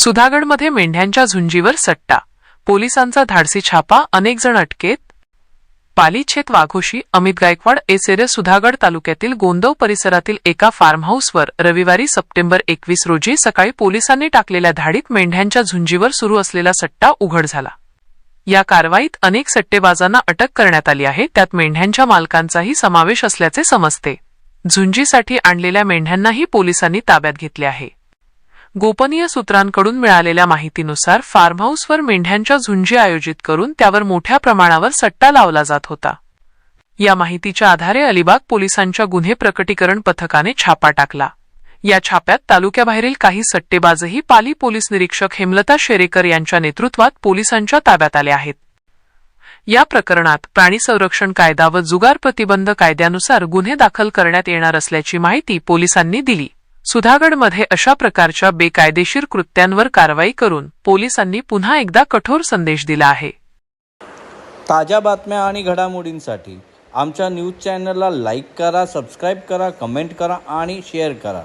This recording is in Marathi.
सुधागडमध्ये मेंढ्यांच्या झुंजीवर सट्टा. पोलिसांचा धाडसी छापा अनेक जण अटकेत. पालीछेत वाघोशी अमित गायकवाड एसेरे सुधागड तालुक्यातील गोंदव परिसरातील एका फार्म हाऊसवर रविवारी सप्टेंबर एकवीस रोजी सकाळी पोलिसांनी टाकलेल्या धाडीत मेंढ्यांच्या झुंजीवर सुरू असलेला सट्टा उघड झाला. या कारवाईत अनेक सट्टेबाजांना अटक करण्यात आली आहे. त्यात मेंढ्यांच्या मालकांचाही समावेश असल्याचे समजते. झुंजीसाठी आणलेल्या मेंढ्यांनाही पोलिसांनी ताब्यात घेतले आहे. गोपनीय सूत्रांकडून मिळालेल्या माहितीनुसार फार्म हाऊसवर मेंढ्यांच्या झुंजी आयोजित करून त्यावर मोठ्या प्रमाणावर सट्टा लावला जात होता. या माहितीच्या आधारे अलिबाग पोलिसांच्या गुन्हे प्रकटीकरण पथकाने छापा टाकला. या छाप्यात तालुक्याबाहेरील काही सट्टेबाजही पाली पोलीस निरीक्षक हेमलता शेरेकर यांच्या नेतृत्वात पोलिसांच्या ताब्यात आले आहेत. या प्रकरणात प्राणी संरक्षण कायदा व जुगार प्रतिबंध कायद्यानुसार गुन्हे दाखल करण्यात येणार असल्याची माहिती पोलिसांनी दिली. सुधागडमध्ये अशा प्रकारच्या बेकायदेशीर कृत्यांवर कारवाई करून पोलिसांनी पुन्हा एकदा कठोर संदेश दिला आहे. ताज्या बातम्या आणि घडामोडींसाठी आमच्या न्यूज चॅनलला लाईक करा सबस्क्राईब करा कमेंट करा आणि शेअर करा.